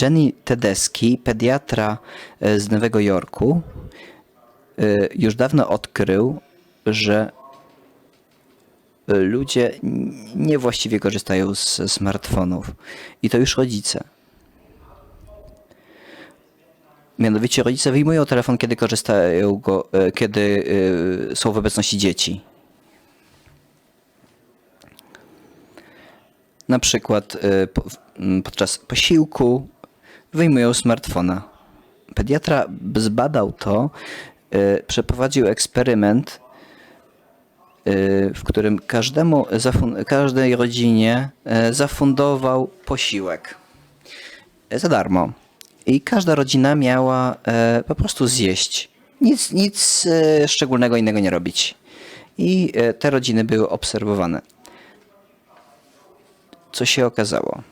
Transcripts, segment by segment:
Jenny Tedeschi, pediatra e, z Nowego Jorku, e, już dawno odkrył, że e, ludzie niewłaściwie korzystają z smartfonów. I to już rodzice. Mianowicie rodzice wyjmują telefon, kiedy korzystają go, kiedy są w obecności dzieci. Na przykład podczas posiłku wyjmują smartfona. Pediatra zbadał to, e, przeprowadził eksperyment, e, w którym każdemu, każdej rodzinie e, zafundował posiłek za darmo. I każda rodzina miała po prostu zjeść. Nic, nic szczególnego innego nie robić. I te rodziny były obserwowane. Co się okazało?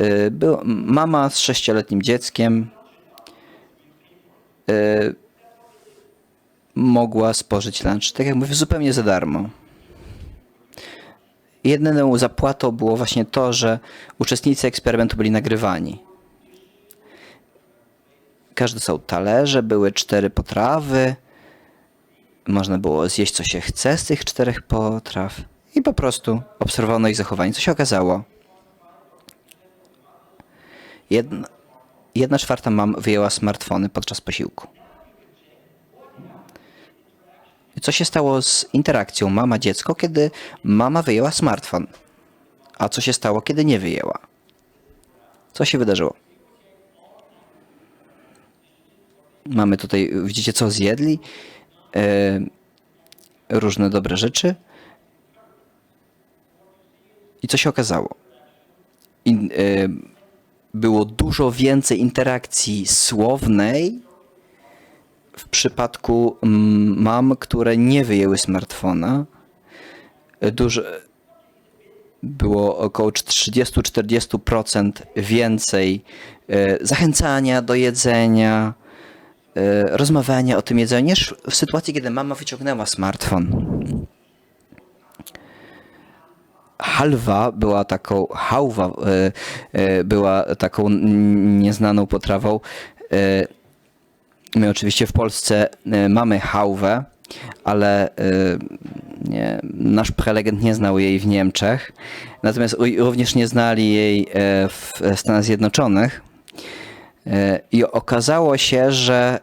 E, Była mama z sześcioletnim dzieckiem e, mogła spożyć lunch, tak jak mówię, zupełnie za darmo. Jedyną zapłatą było właśnie to, że uczestnicy eksperymentu byli nagrywani. Każdy są talerze, były cztery potrawy. Można było zjeść co się chce z tych czterech potraw. I po prostu obserwowano ich zachowanie. Co się okazało? Jedna, jedna czwarta mam wyjęła smartfony podczas posiłku. Co się stało z interakcją mama-dziecko, kiedy mama wyjęła smartfon? A co się stało, kiedy nie wyjęła? Co się wydarzyło? Mamy tutaj, widzicie co zjedli? E, różne dobre rzeczy. I co się okazało? In, e, było dużo więcej interakcji słownej w przypadku mm, mam, które nie wyjęły smartfona. Dużo, było około 30-40% więcej e, zachęcania do jedzenia, e, rozmawiania o tym jedzeniu, niż w sytuacji, kiedy mama wyciągnęła smartfon. Halwa była taką, hałwa e, e, była taką nieznaną potrawą. E, My oczywiście w Polsce mamy hałwę, ale nie, nasz prelegent nie znał jej w Niemczech. Natomiast również nie znali jej w Stanach Zjednoczonych. I okazało się, że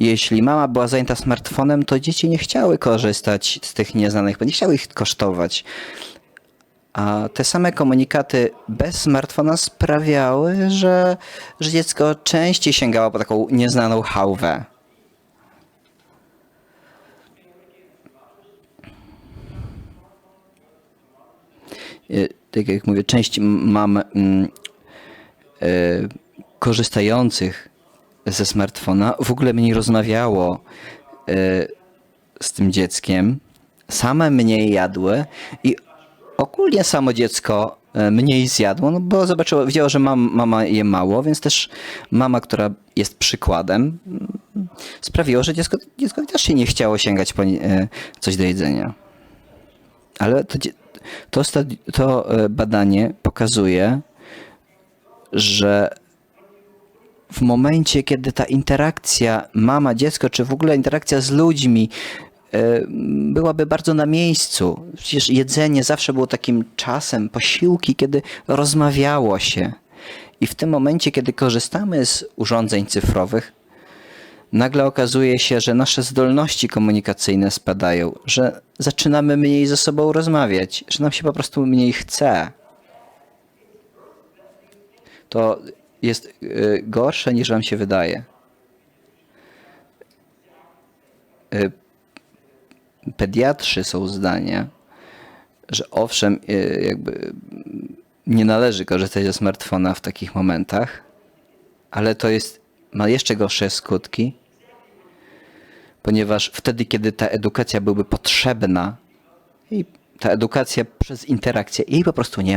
jeśli mama była zajęta smartfonem, to dzieci nie chciały korzystać z tych nieznanych, bo nie chciały ich kosztować. A te same komunikaty bez smartfona sprawiały, że, że dziecko częściej sięgało po taką nieznaną hałwę. E, Tak jak mówię, część mam mm, e, korzystających ze smartfona w ogóle mniej rozmawiało e, z tym dzieckiem, same mniej jadły i ogólnie samo dziecko e, mniej zjadło, no bo zobaczyło, widziało, że mam, mama je mało, więc też mama, która jest przykładem, mm, sprawiło, że dziecko, dziecko też się nie chciało sięgać po e, coś do jedzenia. Ale to, to, to e, badanie pokazuje, że w momencie, kiedy ta interakcja mama-dziecko, czy w ogóle interakcja z ludźmi byłaby bardzo na miejscu. Przecież jedzenie zawsze było takim czasem, posiłki, kiedy rozmawiało się. I w tym momencie, kiedy korzystamy z urządzeń cyfrowych, nagle okazuje się, że nasze zdolności komunikacyjne spadają, że zaczynamy mniej ze sobą rozmawiać, że nam się po prostu mniej chce. To jest y, gorsze niż wam się wydaje. Pediatrzy są zdania, że owszem, y, jakby nie należy korzystać ze smartfona w takich momentach, ale to jest, ma jeszcze gorsze skutki, ponieważ wtedy, kiedy ta edukacja byłaby potrzebna, i ta edukacja przez interakcję, jej po prostu nie ma.